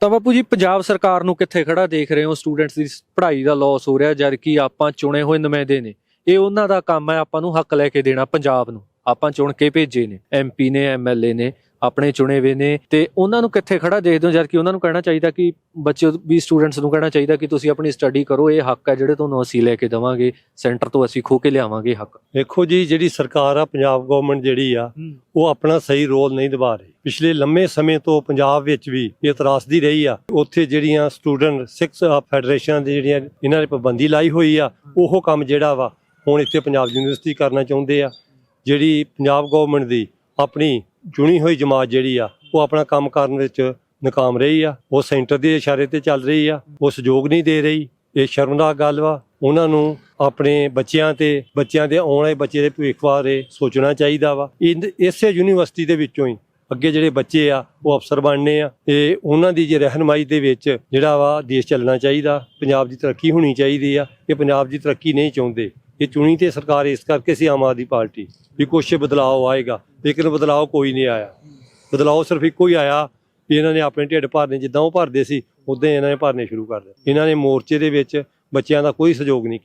ਤਾਂ ਬਾਪੂ ਜੀ, ਪੰਜਾਬ ਸਰਕਾਰ ਨੂੰ ਕਿੱਥੇ ਖੜਾ ਦੇਖ ਰਹੇ ਹੋ? ਸਟੂਡੈਂਟਸ ਦੀ ਪੜ੍ਹਾਈ ਦਾ ਲਾਸ ਹੋ ਰਿਹਾ, ਜਦ ਕਿ ਆਪਾਂ ਚੁਣੇ ਹੋਏ ਨੁਮਾਇੰਦੇ ਨੇ। ਇਹ ਉਹਨਾਂ ਦਾ ਕੰਮ ਹੈ, ਆਪਾਂ ਨੂੰ ਹੱਕ ਲੈ ਕੇ ਦੇਣਾ ਪੰਜਾਬ ਨੂੰ। ਆਪਾਂ ਚੁਣ ਕੇ ਭੇਜੇ ਨੇ। ਐਮਪੀ ਨੇ ਐਮਐਲਏ ਨੇ। ਆਪਣੇ ਚੁਣੇ ਹੋਏ ਨੇ ਤੇ ਉਹਨਾਂ ਨੂੰ ਕਿੱਥੇ ਖੜਾ ਦੇਖਦੇ ਹੋ ਜਦ ਕਿ ਉਹਨਾਂ ਨੂੰ ਕਹਿਣਾ ਚਾਹੀਦਾ ਕਿ ਬੱਚੇ ਵੀ ਸਟੂਡੈਂਟਸ ਨੂੰ ਕਹਿਣਾ ਚਾਹੀਦਾ ਕਿ ਤੁਸੀਂ ਆਪਣੀ ਸਟੱਡੀ ਕਰੋ ਇਹ ਹੱਕ ਹੈ ਜਿਹੜੇ ਤੁਹਾਨੂੰ ਅਸੀਂ ਲੈ ਕੇ ਦੇਵਾਂਗੇ ਸੈਂਟਰ ਤੋਂ ਅਸੀਂ ਖੋ ਕੇ ਲਿਆਵਾਂਗੇ ਹੱਕ। ਦੇਖੋ ਜੀ ਜਿਹੜੀ ਸਰਕਾਰ ਆ ਪੰਜਾਬ ਗਵਰਨਮੈਂਟ ਜਿਹੜੀ ਆ ਉਹ ਆਪਣਾ ਸਹੀ ਰੋਲ ਨਹੀਂ ਨਿਭਾ ਰਹੀ। ਪਿਛਲੇ ਲੰਮੇ ਸਮੇਂ ਤੋਂ ਪੰਜਾਬ ਵਿੱਚ ਵੀ ਇਹ ਤਰਾਸਦੀ ਰਹੀ ਆ। ਉੱਥੇ ਜਿਹੜੀਆਂ ਸਟੂਡੈਂਟ ਸਿਕਸ ਫੈਡਰੇਸ਼ਨ ਦੀ ਜਿਹੜੀਆਂ ਇਹਨਾਂ ਨੇ ਪਾਬੰਦੀ ਲਾਈ ਹੋਈ ਆ ਉਹ ਕੰਮ ਜਿਹੜਾ ਵਾ ਹੁਣ ਇੱਥੇ ਪੰਜਾਬ ਯੂਨੀਵਰਸਿਟੀ ਕਰਨਾ ਚਾਹੁੰਦੇ ਆ। ਜਿਹੜੀ ਪੰਜਾਬ ਗਵਰਨਮੈਂਟ ਦੀ ਆਪਣੀ ਚੁਣੀ ਹੋਈ ਜਮਾਤ ਜਿਹੜੀ ਆ, ਉਹ ਆਪਣਾ ਕੰਮ ਕਰਨ ਵਿੱਚ ਨਕਾਮ ਰਹੀ ਆ, ਉਹ ਸੈਂਟਰ ਦੇ ਇਸ਼ਾਰੇ ਤੇ ਚੱਲ ਰਹੀ ਆ, ਉਹ ਸਹਿਯੋਗ ਨਹੀਂ ਦੇ ਰਹੀ। ਇਹ ਸ਼ਰਮਨਾਕ ਗੱਲ ਵਾ। ਉਹਨਾਂ ਨੂੰ ਆਪਣੇ ਬੱਚਿਆਂ ਤੇ, ਬੱਚਿਆਂ ਦੇ ਆਉਣ ਵਾਲੇ ਬੱਚੇ ਦੇ ਭਵਿੱਖ ਬਾਰੇ ਸੋਚਣਾ ਚਾਹੀਦਾ ਵਾ। ਇਨ- ਇਸੇ ਯੂਨੀਵਰਸਿਟੀ ਦੇ ਵਿੱਚੋਂ ਹੀ ਅੱਗੇ ਜਿਹੜੇ ਬੱਚੇ ਆ, ਉਹ ਅਫਸਰ ਬਣਨੇ ਆ। ਤੇ ਉਹਨਾਂ ਦੀ ਜੇ ਰਹਿਨਮਾਈ ਦੇ ਵਿੱਚ ਜਿਹੜਾ ਵਾ ਦੇਸ਼ ਚੱਲਣਾ ਚਾਹੀਦਾ, ਪੰਜਾਬ ਦੀ ਤਰੱਕੀ ਹੋਣੀ ਚਾਹੀਦੀ ਆ। ਇਹ ਪੰਜਾਬ ਦੀ ਤਰੱਕੀ ਨਹੀਂ ਚਾਹੁੰਦੇ। ਇਹ ਚੁਣੀ ਤੇ ਸਰਕਾਰ ਇਸ ਕਰਕੇ ਸੀ ਆਮ ਆਦਮੀ ਪਾਰਟੀ ਵੀ ਕੁਛ ਬਦਲਾਅ ਆਏਗਾ, ਲੇਕਿਨ ਬਦਲਾਅ ਕੋਈ ਨਹੀਂ ਆਇਆ। ਬਦਲਾਅ ਸਿਰਫ ਇੱਕੋ ਹੀ ਆਇਆ ਵੀ ਇਹਨਾਂ ਨੇ ਆਪਣੇ ਢਿੱਡ ਭਰਨੇ, ਜਿੱਦਾਂ ਉਹ ਭਰਦੇ ਸੀ, ਉਦਾਂ ਹੀ ਇਹਨਾਂ ਨੇ ਭਰਨੇ ਸ਼ੁਰੂ ਕਰ ਦਿੱਤੇ। ਇਹਨਾਂ ਨੇ ਮੋਰਚੇ ਦੇ ਵਿੱਚ ਬੱਚਿਆਂ ਦਾ ਕੋਈ ਸਹਿਯੋਗ ਨਹੀਂ ਕੀਤਾ।